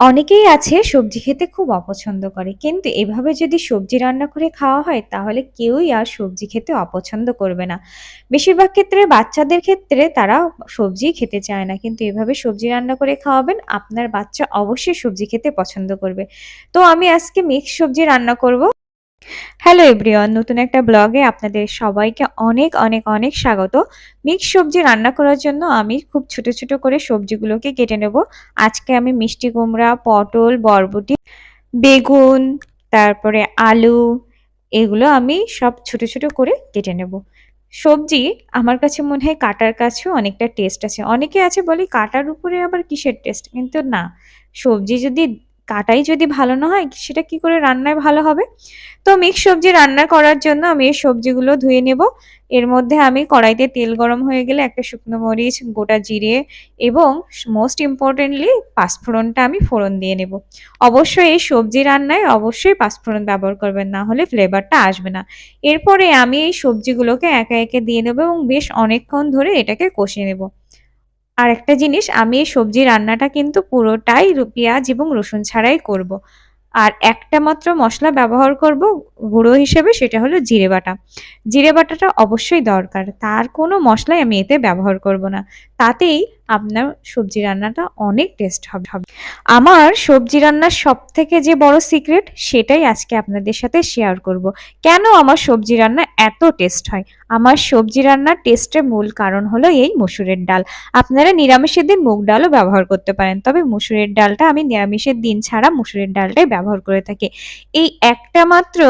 অনেকেই আছে সবজি খেতে খুব অপছন্দ করে, কিন্তু এভাবে যদি সবজি রান্না করে খাওয়া হয়, তাহলে কেউই আর সবজি খেতে অপছন্দ করবে না। বেশিরভাগ ক্ষেত্রে বাচ্চাদের ক্ষেত্রে তারা সবজি খেতে চায় না, কিন্তু এভাবে সবজি রান্না করে খাওয়াবেন, আপনার বাচ্চা অবশ্যই সবজি খেতে পছন্দ করবে। তো আমি আজকে মিক্স সবজি রান্না করব। হ্যালো এভরিওয়ান নতুন একটা ব্লগে আপনাদের সবাইকে অনেক অনেক অনেক স্বাগত। মিক্স সবজি রান্না করার জন্য আমি খুব ছোট ছোট করে সবজিগুলোকে কেটে নেব। আজকে আমি মিষ্টি কুমড়া, পটল, বরবটি, বেগুন, তারপরে আলু, এগুলো আমি সব ছোট ছোট করে কেটে নেব। সবজি আমার কাছে মনে হয় কাটার কাছেও অনেকটা টেস্ট আছে। অনেকে আছে বলি কাটার উপরে আবার কিসের টেস্ট কিন্তু না। সবজি যদি কাটাই যদি ভালো না হয়, সেটা কি করে রান্নায় ভালো হবে? তো মিক্স সবজি রান্না করার জন্য আমি এই সবজিগুলো ধুয়ে নেব। এর মধ্যে আমি কড়াইতে তেল গরম হয়ে গেলে একটা শুকনো মরিচ, গোটা জিরে এবং মোস্ট ইম্পর্টেন্টলি পাঁচফোড়নটা আমি ফোড়ন দিয়ে নেব। অবশ্যই এই সবজি রান্নায় অবশ্যই পাঁচফোড়ন ব্যবহার করবেন, না হলে ফ্লেভারটা আসবে না। এরপরে আমি এই সবজিগুলোকে একে একে দিয়ে নেব এবং বেশ অনেকক্ষণ ধরে এটাকে কষিয়ে নেব। আর একটা জিনিস, আমি এই সবজি রান্নাটা কিন্তু পুরোটাই পেঁয়াজ এবং রসুন ছাড়াই করব। আর একটা মাত্র মশলা ব্যবহার করব গুঁড়ো হিসেবে, সেটা হলো জিরে বাটা জিরে বাটাটা অবশ্যই দরকার, তার কোনো মশলাই আমি এতে ব্যবহার করব না তাতেই আপনার সবজি রান্নাটা অনেক টেস্ট হবে। আমার সবজি রান্নার সব থেকে যে বড় সিক্রেট সেটাই আজকে আপনাদের সাথে শেয়ার করব। কেন আমার সবজি রান্না এত টেস্ট হয়? আমার সবজি রান্নার টেস্টের মূল কারণ হলো এই মুসুরের ডাল। আপনারা নিরামিষের দিন মুগ ডালও ব্যবহার করতে পারেন, তবে মুসুরের ডালটা আমি নিরামিষের দিন ছাড়া মুসুরের ডালটাই ব্যবহার করে থাকি। এই একটা মাত্র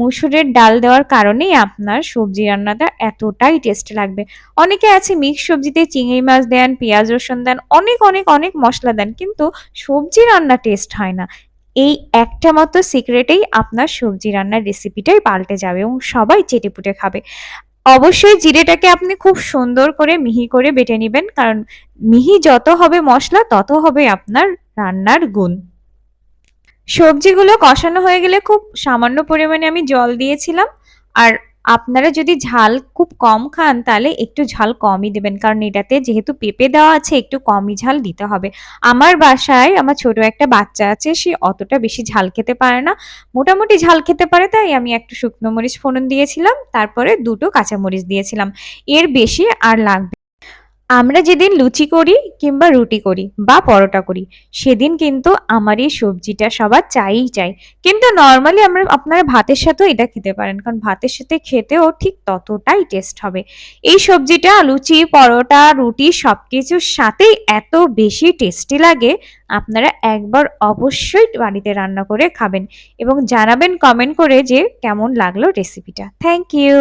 মুসুরের ডাল দেওয়ার কারণেই আপনার সবজি রান্নাটা এতটাই টেস্ট লাগবে। অনেকে আছে মিক্স সবজিতে চিংড়ি মাছ দেন, পেঁয়াজ রসুন দেন, অনেক অনেক অনেক মশলা দেন, কিন্তু সবজি রান্না টেস্ট হয় না। এই একটা মতো সিক্রেটেই আপনার সবজি রান্নার রেসিপিটাই পাল্টে যাবে এবং সবাই চেটেপুটে খাবে। অবশ্যই জিরেটাকে আপনি খুব সুন্দর করে মিহি করে বেটে নেবেন, কারণ মিহি যত হবে মশলা, তত হবে আপনার রান্নার গুণ। সবজিগুলো কষানো হয়ে গেলে খুব সামান্য পরিমাণে আমি জল দিয়েছিলাম, আর আপনারা যদি ঝাল খুব কম খান, তাহলে একটু ঝাল কমই দেবেন। কারণ এটাতে যেহেতু পেঁপে দেওয়া আছে, একটু কমই ঝাল দিতে হবে। আমার বাসায় আমার ছোট একটা বাচ্চা আছে, সে অতটা বেশি ঝাল খেতে পারে না। মোটামুটি ঝাল খেতে পারে, তাই আমি একটু শুকনো মরিচ ফোড়ন দিয়েছিলাম। তারপরে দুটো কাঁচামরিচ দিয়েছিলাম। এর বেশি আর লাগবে আমরা যেদিন লুচি করি কিংবা রুটি করি বা পরোটা করি, সেদিন কিন্তু আমার এই সবজিটা সবার চাইই চাই। কিন্তু নর্মালি আমরা আপনারা ভাতের সাথেও এটা খেতে পারেন, কারণ ভাতের সাথে খেতেও ঠিক ততটাই টেস্ট হবে। এই সবজিটা, লুচি, পরোটা, রুটি সব কিছুর সাথেই এত বেশি টেস্টি লাগে, আপনারা একবার অবশ্যই বাড়িতে রান্না করে খাবেন এবং জানাবেন কমেন্ট করে যে কেমন লাগল রেসিপিটা থ্যাংক ইউ